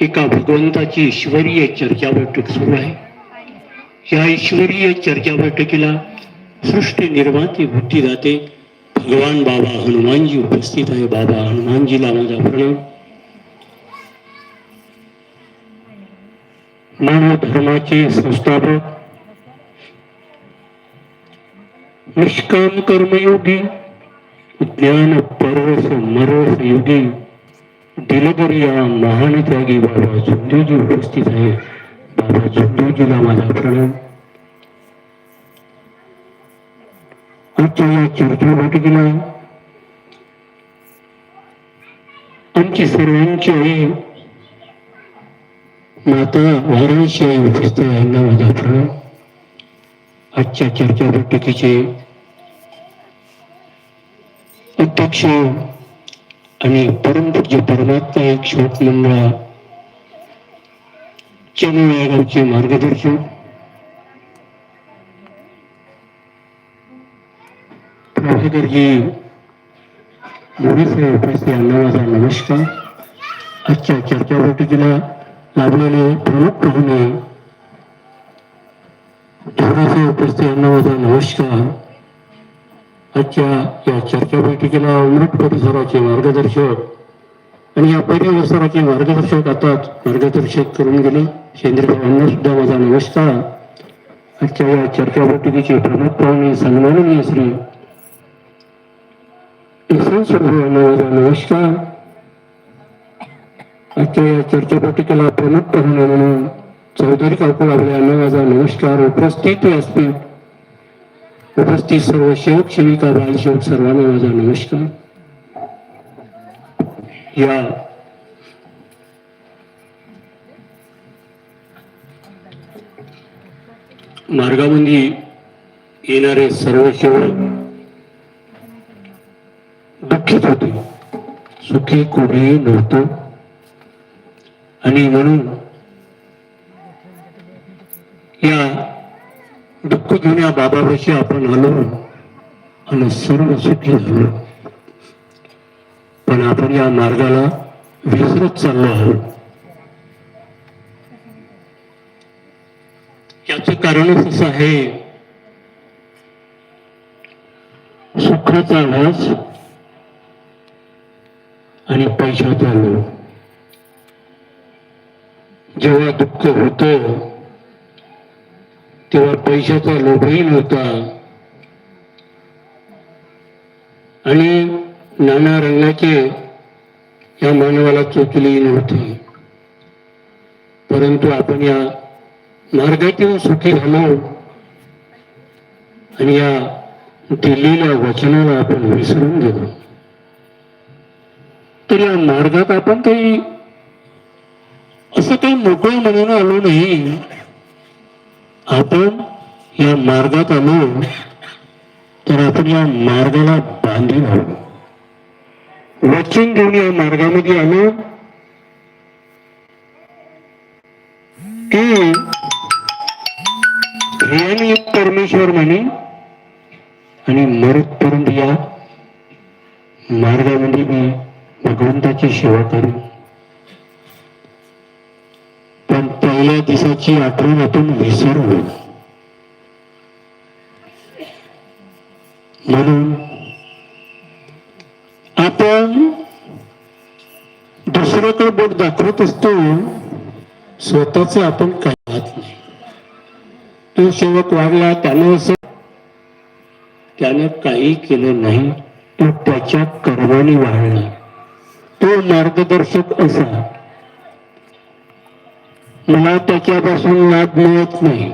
एका भगवंताची ईश्वरीय चर्चा बैठक सुरू आहे. या ईश्वरीय चर्चा बैठकीला सृष्टी निर्माते बुद्धिदाते भगवान बाबा हनुमानजी उपस्थित आहे. बाबा हनुमानजीला माझा प्रणाम मानव धर्माचे संस्थापक. निष्काम कर्मयोगी. ज्ञान परस मरस योगी. दिलगिरी या महान बाबा झुंदेजी उपस्थित आहे. बाबा झुंदेजीला माझा प्रणाम. आजच्या या चर्चा बैठकीला आमची सर्वांची आई माता वाराणसी आई उपस्थित यांना माझा प्रणाम. आजच्या चर्चा बैठकीचे अध्यक्ष आणि परमपूज्य परमात्मा एक शोक मंडळा चेन्नई या गावचे मार्गदर्शक प्रभाकरजी मोरे उपस्थित यांना माझा नमस्कार आजच्या चर्चा बैठकीला लाभलेले प्रमुख पाहुणे थोडेसे उपस्थित यांना माझा नमस्कार आजच्या या चर्चा बैठकीला उलट परिसराचे मार्गदर्शक आणि या परिसराचे मार्गदर्शक आता मार्गदर्शक करून गेले. शेंद्रभावांना सुद्धा माझा नमस्कार. आजच्या या चर्चा बैठकीचे प्रमुख पाहुणे सन्माननीय श्री यशवंत यांना माझा नमस्कार. आजच्या या चर्चा बैठकीला प्रमुख पाहुणे म्हणून चौधरी काकू आपल्या माझा नमस्कार. उपस्थित व्यासपीठ उपस्थित सर्व सेवक सेविका बालसेवक सर्वांना माझा नमस्कार. या मार्गामध्ये येणारे सर्व सेवक दुःखित होते. सुखी कोणीही नव्हतं. आणि म्हणून या दुःख घेऊन या बाबापाशी आपण आलो आणि सर्व सुखी झालो. पण आपण या मार्गाला विसरत चाललो आहोत. याचं कारणच असं आहे सुखाचा वास आणि पैशाचा लोभ. जेव्हा दुःख होतं तेव्हा पैशाचा लोभही नव्हता. आणि नाना रंगाचे या मानवाला चोचली नव्हती. परंतु आपण या मार्गातील सुखी झालो आणि या दिलेल्या वचनाला आपण विसरून गेलो. तर या मार्गात आपण काही असं काही मोकळं मनानं आलो नाही. आपण या मार्गात आलो तर आपण या मार्गाला बांधून हवं वचन घेऊन या मार्गामध्ये आलो. की ध्यानयुक्त परमेश्वर म्हणे आणि मरतपर्यंत या मार्गामध्ये मी भगवंताची सेवा करू पण पहिल्या दिवसाची आठवण आपण विसरलो म्हणून आपण दुसऱ्याकडे बोट दाखवत असतो स्वतःच आपण काही पाहत नाही. तो सेवक वागला त्याने असं त्यानं काही केलं नाही तो त्याच्या कर्माने वाढला तो मार्गदर्शक असा मला त्याच्यापासून लाभ मिळत नाही.